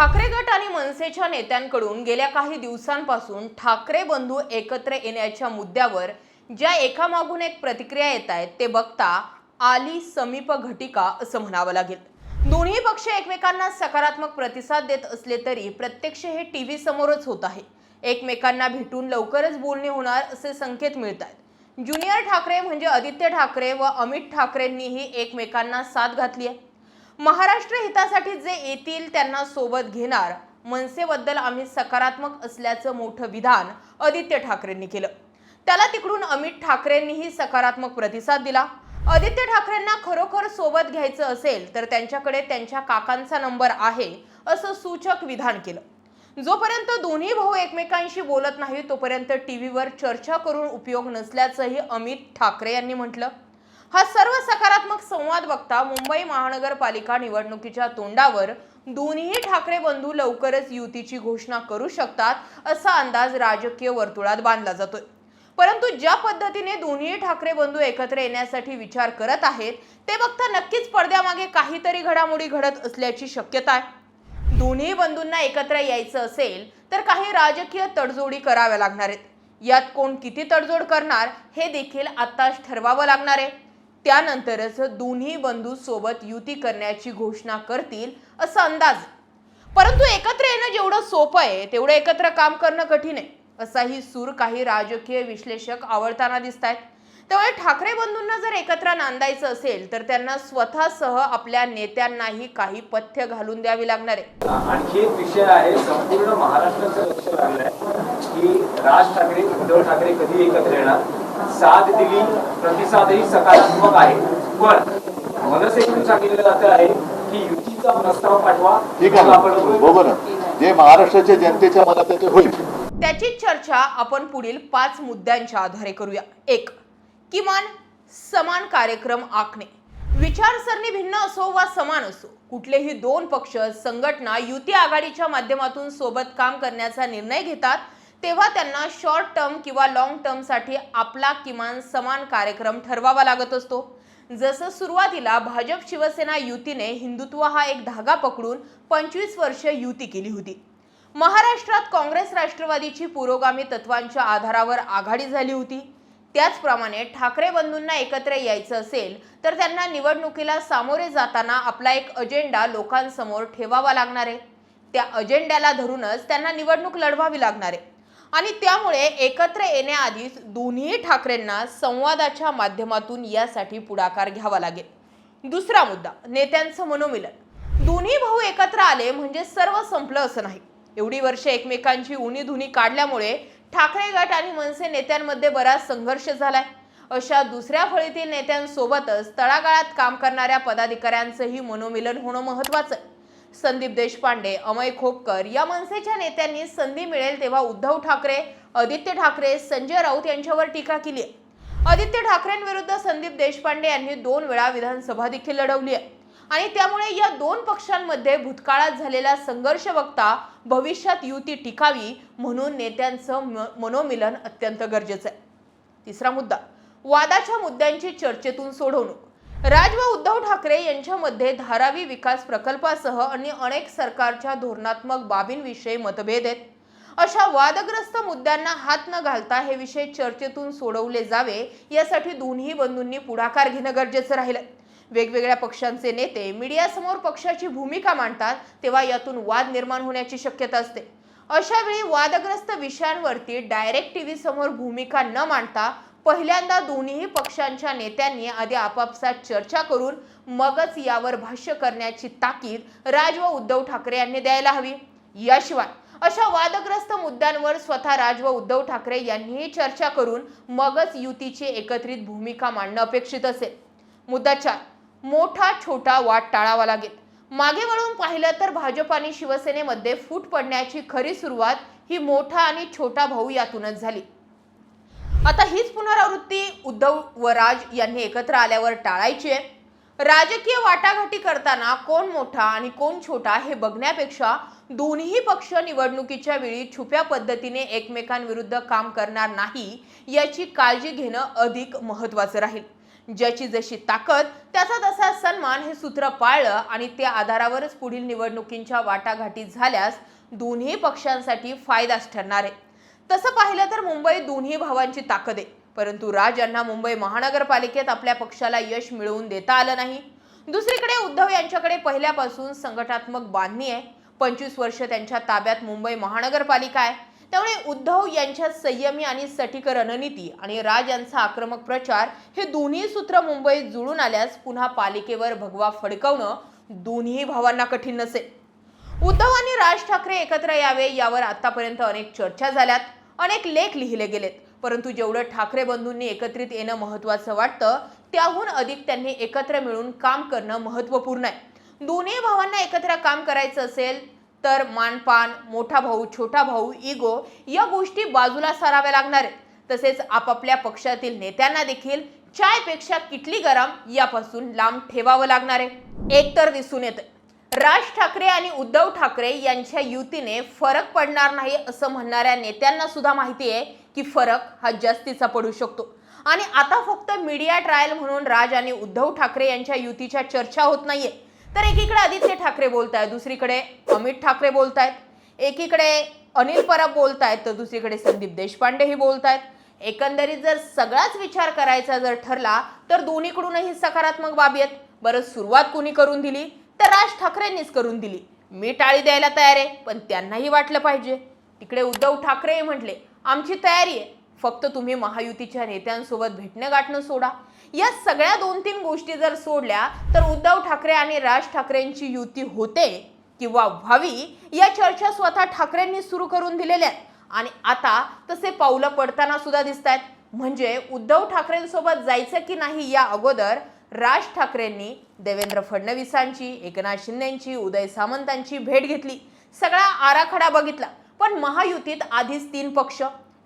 ठाकरे गट आणि मनसेच्या नेत्यांकडून गेल्या काही दिवसांपासून ठाकरे बंधू एकत्र येण्याच्या मुद्द्यावर ज्या एकामागून एक प्रतिक्रिया येत आहेत ते बघता आली समीप घटिका असं म्हणावं लागेल. दोन्ही पक्ष एकमेकांना सकारात्मक प्रतिसाद देत असले तरी प्रत्यक्ष हे टी व्ही समोरच होत आहे. एकमेकांना भेटून लवकरच बोलणे होणार असे संकेत मिळत आहेत. ज्युनियर ठाकरे म्हणजे आदित्य ठाकरे व अमित ठाकरेंनीही एकमेकांना साथ घातली आहे. महाराष्ट्र हितासाठी जे येतील त्यांना सोबत घेणार. मनसेबद्दल आम्ही सकारात्मक असल्याचं मोठं विधान आदित्य ठाकरेंनी केलं. त्याला तिकडून अमित ठाकरेंनीही सकारात्मक प्रतिसाद दिला. आदित्य ठाकरेंना खरोखर सोबत घ्यायचं असेल तर त्यांच्याकडे त्यांच्या काकांचा नंबर आहे असं सूचक विधान केलं. जोपर्यंत दोन्ही भाऊ एकमेकांशी बोलत नाही तोपर्यंत टीव्हीवर चर्चा करून उपयोग नसल्याचंही अमित ठाकरे यांनी म्हटलं. हा सर्व सकारात्मक संवाद बघता मुंबई महानगरपालिका निवडणुकीच्या तोंडावर दोन्ही ठाकरे बंधू लवकरच युतीची घोषणा करू शकतात असा अंदाज राजकीय वर्तुळात बांधला जातोय. परंतु ज्या पद्धतीने दोन्ही ठाकरे बंधू एकत्र येण्यासाठी विचार करत आहेत ते बघता नक्कीच पडद्यामागे काहीतरी घडामोडी घडत असल्याची शक्यता आहे. दोन्ही बंधूंना एकत्र यायचं असेल तर काही राजकीय तडजोडी कराव्या लागणार आहेत. यात कोण किती तडजोड करणार हे देखील आत्ताच ठरवावं लागणार आहे. त्यानंतरच दोन्ही बंधू सोबत युती करण्याची घोषणा करतील असा अंदाज. परंतु एकत्र येणं जेवढं सोपं आहे तेवढं एकत्र काम करणं कठीण आहे असाही सूर काही राजकीय विश्लेषक आवडताना दिसत आहेत त्यामुळे ठाकरे बंधूंना जर एकत्र नांदायचं असेल तर त्यांना स्वतःसह आपल्या नेत्यांनाही काही पथ्य घालून द्यावी लागणार आहे. आणखी एक विषय आहे संपूर्ण महाराष्ट्राचं लक्ष लागलंय की राज ठाकरे उद्धव ठाकरे कधी एकत्र येणार? साथ दिली. प्रतिसादही सकारात्मक आहे. पण मनसेकडून सांगितलं जात आहे की युतीचा प्रस्ताव पाठवा. ठीक आहे ना? जे महाराष्ट्राच्या जनतेच्या मनात आहे ते होईल. त्याची चर्चा आपण पुढील पाच मुद्द्यांच्या आधारे करूया. एक किमान समान कार्यक्रम आखणे. विचारसरणी भिन्न असो वा समान असो कुठलेही दोन पक्ष संघटना युती आघाडीच्या माध्यमातून सोबत काम करण्याचा निर्णय घेतात तेव्हा त्यांना शॉर्ट टर्म किंवा लॉंग टर्मसाठी आपला किमान समान कार्यक्रम ठरवावा लागत असतो. जसं सुरुवातीला भाजप शिवसेना युतीने हिंदुत्व हा एक धागा पकडून पंचवीस वर्ष युती केली होती. महाराष्ट्रात काँग्रेस राष्ट्रवादीची पुरोगामी तत्वांच्या आधारावर आघाडी झाली होती. त्याचप्रमाणे ठाकरे बंधूंना एकत्र यायचं असेल तर त्यांना निवडणुकीला सामोरे जाताना आपला एक अजेंडा लोकांसमोर ठेवावा लागणार आहे. त्या अजेंड्याला धरूनच त्यांना निवडणूक लढवावी लागणार आहे. आणि त्यामुळे एकत्र येण्याआधीच दोन्ही ठाकरेंना संवादाच्या माध्यमातून यासाठी पुढाकार घ्यावा लागेल. दुसरा मुद्दा नेत्यांचं मनोमिलन. दोन्ही भाऊ एकत्र आले म्हणजे सर्व संपलं असं नाही. एवढी वर्ष एकमेकांची उणी धुनी काढल्यामुळे ठाकरे गट आणि मनसे नेत्यांमध्ये बराच संघर्ष झालाय. अशा दुसऱ्या फळीतील नेत्यांसोबतच तळागाळात काम करणाऱ्या पदाधिकाऱ्यांचंही मनोमिलन होणं महत्वाचं आहे. संदीप देशपांडे अमय खोपकर या मनसेच्या नेत्यांनी संधी मिळेल तेव्हा उद्धव ठाकरे आदित्य ठाकरे संजय राऊत यांच्यावर टीका केली आहे. आदित्य ठाकरेंविरुद्ध संदीप देशपांडे यांनी दोन वेळा विधानसभा देखील लढवली आहे. आणि त्यामुळे या दोन पक्षांमध्ये भूतकाळात झालेला संघर्ष बघता भविष्यात युती टिकावी म्हणून नेत्यांचं म- मनोमिलन अत्यंत गरजेचं आहे. तिसरा मुद्दा वादाच्या मुद्द्यांची चर्चेतून सोडवणूक. राज व उद्धव ठाकरे यांच्यामध्ये धारावी विकास प्रकल्पासह आणि अनेक सरकारच्या धोरणात्मक बाबींविषयी मतभेद आहेत. अशा वादग्रस्त मुद्द्यांना हात न घालता हे विषय चर्चेतून सोडवले जावे यासाठी दोन्ही बंधूंनी पुढाकार घेणं गरजेचं राहिलं. वेगवेगळ्या पक्षांचे नेते मीडियासमोर पक्षाची भूमिका मांडतात तेव्हा यातून वाद निर्माण होण्याची शक्यता असते. अशावेळी वादग्रस्त विषयांवरती डायरेक्ट टीव्ही समोर भूमिका न मांडता पहिल्यांदा दोन्ही पक्षांच्या नेत्यांनी आधी आपापसात चर्चा करून मगच यावर भाष्य करण्याची ताकीद राज व उद्धव ठाकरे यांनी द्यायला हवी. याशिवाय अशा वादग्रस्त मुद्द्यांवर स्वतः राज व उद्धव ठाकरे यांनीही चर्चा करून मगच युतीची एकत्रित भूमिका मांडणं अपेक्षित असेल. मुद्दा चार मोठा छोटा वाट टाळावा लागेल. मागे वळून पाहिलं तर भाजप आणि शिवसेनेमध्ये फूट पडण्याची खरी सुरुवात ही मोठा आणि छोटा भाऊ यातूनच झाली. आता हीच पुनरावृत्ती उद्धव व राज यांनी एकत्र आल्यावर टाळायची आहे. राजकीय वाटाघाटी करताना कोण मोठा आणि कोण छोटा हे बघण्यापेक्षा दोन्ही पक्ष निवडणुकीच्या वेळी छुप्या पद्धतीने एकमेकांविरुद्ध काम करणार नाही याची काळजी घेणं अधिक महत्त्वाचं राहील. ज्याची जशी ताकद त्याचा तसा सन्मान हे सूत्र पाळलं आणि त्या आधारावरच पुढील निवडणुकींच्या वाटाघाटी झाल्यास दोन्ही पक्षांसाठी फायदाच ठरणार आहे. तसं पाहिलं तर मुंबई दोन्ही भावांची ताकद आहे. परंतु राज यांना मुंबई महानगरपालिकेत आपल्या पक्षाला यश मिळवून देता आलं नाही. दुसरीकडे उद्धव यांच्याकडे पहिल्यापासून संघटनात्मक बांधणी आहे. पंचवीस वर्ष त्यांच्या ताब्यात मुंबई महानगरपालिका आहे. त्यामुळे उद्धव यांच्या संयमी आणि सटीक रणनीती आणि राज यांचा आक्रमक प्रचार हे दोन्ही सूत्र मुंबईत जुळून आल्यास पुन्हा पालिकेवर भगवा फडकवणं दोन्ही भावांना कठीण नसेल. उद्धव आणि राज ठाकरे एकत्र यावे यावर आतापर्यंत अनेक चर्चा झाल्यात. अनेक लेख लिहिले गेलेत. परंतु जेवढं ठाकरे बंधूंनी एकत्रित येणं महत्वाचं वाटतं त्याहून अधिक त्यांनी एकत्र मिळून काम करणं महत्त्वपूर्ण आहे. दोन्ही भावांना एकत्र काम करायचं असेल तर मानपान मोठा भाऊ छोटा भाऊ इगो या गोष्टी बाजूला साराव्या लागणार आहेत. तसेच आपापल्या पक्षातील नेत्यांना देखील चायपेक्षा किटली गरम यापासून लांब ठेवावं लागणार आहे. एकतर दिसून येतं राज ठाकरे आणि उद्धव ठाकरे यांच्या युतीने फरक पडणार नाही असं म्हणणाऱ्या नेत्यांना सुद्धा माहिती आहे की फरक हा जास्तीचा पडू शकतो. आणि आता फक्त मीडिया ट्रायल म्हणून राज आणि उद्धव ठाकरे यांच्या युतीच्या चर्चा होत नाहीये. तर एकीकडे आदित्य ठाकरे बोलतायत दुसरीकडे अमित ठाकरे बोलतायत. एकीकडे अनिल परब बोलतायत तर दुसरीकडे संदीप देशपांडेही बोलतायत. एकंदरीत जर सगळाच विचार करायचा जर ठरला तर दोन्हीकडूनही सकारात्मक बाबी आहेत. बरं सुरुवात कुणी करून दिली? तर राज ठाकरेंनीच करून दिली. मी टाळी द्यायला तयार आहे पण त्यांनाही वाटलं पाहिजे. तिकडे उद्धव ठाकरे म्हटले आमची तयारी आहे. फक्त तुम्ही महायुतीच्या नेत्यांसोबत भेटणं गाठणं सोडा. या सगळ्या दोन तीन गोष्टी जर सोडल्या तर उद्धव ठाकरे आणि राज ठाकरेंची युती होते किंवा व्हावी या चर्चा स्वतः ठाकरेंनी सुरू करून दिलेल्या आहेत. आणि आता तसे पावलं पडताना सुद्धा दिसत आहेत म्हणजे उद्धव ठाकरेंसोबत जायचं की नाही या अगोदर राज ठाकरेंनी देवेंद्र फडणवीसांची एकनाथ शिंदेची उदय सामंतांची भेट घेतली. सगळा आराखडा बघितला. पण महायुतीत आधीच तीन पक्ष.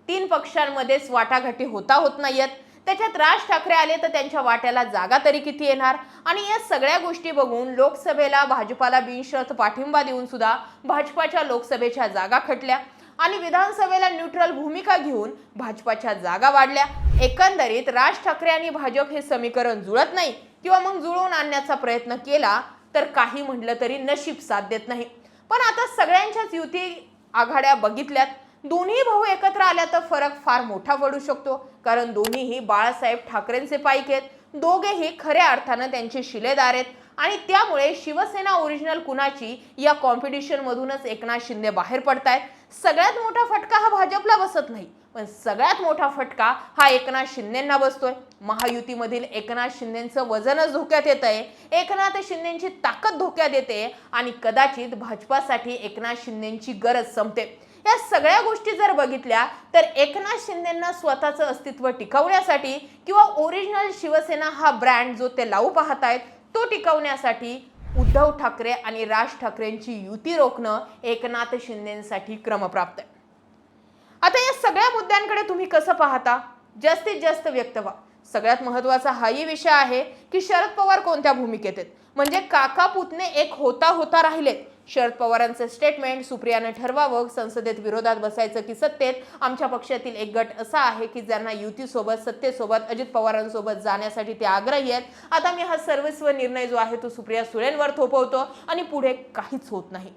तीन पक्षांमध्येच वाटाघाटी होता होत नाहीयेत. त्याच्यात राज ठाकरे आले तर त्यांच्या वाट्याला जागा तरी किती येणार? आणि या सगळ्या गोष्टी बघून लोकसभेला भाजपाला बिनशर्त पाठिंबा देऊन सुद्धा भाजपाच्या लोकसभेच्या जागा खटल्या. आणि विधानसभेला न्यूट्रल भूमिका घेऊन भाजपाच्या जागा वाढल्या. एकंदरीत राज ठाकरे आणि भाजप हे समीकरण जुळत नाही. किंवा मग जुळवून आणण्याचा प्रयत्न केला तर काही म्हटलं तरी नशीब साथ देत नाही. पण आता सगळ्यांच्याच युती आघाड्या बघितल्यात. दोन्ही भाऊ एकत्र आल्या तर फरक फार मोठा पडू शकतो. कारण दोन्हीही बाळासाहेब ठाकरेंचे पाईक आहेत. दोघेही खऱ्या अर्थानं त्यांचे शिलेदार आहेत. आणि त्यामुळे शिवसेना ओरिजिनल कुणाची या कॉम्पिटिशनमधूनच एकनाथ शिंदे बाहेर पडतायत. सगळ्यात मोठा फटका हा भाजपला बसत नाही. पण सगळ्यात मोठा फटका हा एकनाथ शिंदेंना बसतोय. महायुतीमधील एकनाथ शिंदेचं वजनच धोक्यात येत आहे एकनाथ शिंदेची ताकद धोक्यात येते आणि कदाचित भाजपासाठी एकनाथ शिंदेची गरज संपते. या सगळ्या गोष्टी जर बघितल्या तर एकनाथ शिंदेना स्वतःचं अस्तित्व टिकवण्यासाठी किंवा ओरिजिनल शिवसेना हा ब्रँड जो ते लावू पाहत आहेत तो टिकवण्यासाठी उद्धव ठाकरे आणि राज ठाकरेंची युती रोखणं एकनाथ शिंदेसाठी क्रमप्राप्त आहे. आता या सगळ्या मुद्द्यांकडे तुम्ही कसं पाहता? जास्तीत जास्त व्यक्त व्हा. सगळ्यात महत्त्वाचा हाही विषय आहे की शरद पवार कोणत्या भूमिकेत आहेत? म्हणजे काका पुतणे एक होता होता राहिलेत. शरद पवारांचं स्टेटमेंट सुप्रियानं ठरवावं संसदेत विरोधात बसायचं की सत्तेत. आमच्या पक्षातील एक गट असा आहे की ज्यांना युतीसोबत सत्तेसोबत अजित पवारांसोबत जाण्यासाठी ते आग्रही आहेत. आता मी हा सर्वस्व निर्णय जो आहे तो सुप्रिया सुळेंवर थोपवतो आणि पुढे काहीच होत नाही.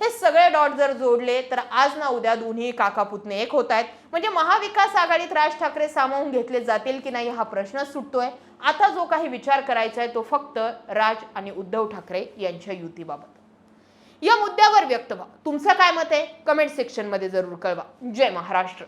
हे सगळे डॉट जर जोडले तर आज ना उद्या दोन्ही काकापुतणे एक होत आहेत. म्हणजे महाविकास आघाडीत राज ठाकरे सामावून घेतले जातील की नाही हा प्रश्न सुटतोय. आता जो काही विचार करायचा आहे तो फक्त राज आणि उद्धव ठाकरे यांच्या युतीबाबत. या मुद्द्यावर व्यक्त व्हा. तुमचं काय मत आहे? कमेंट सेक्शनमध्ये जरूर कळवा. जय महाराष्ट्र.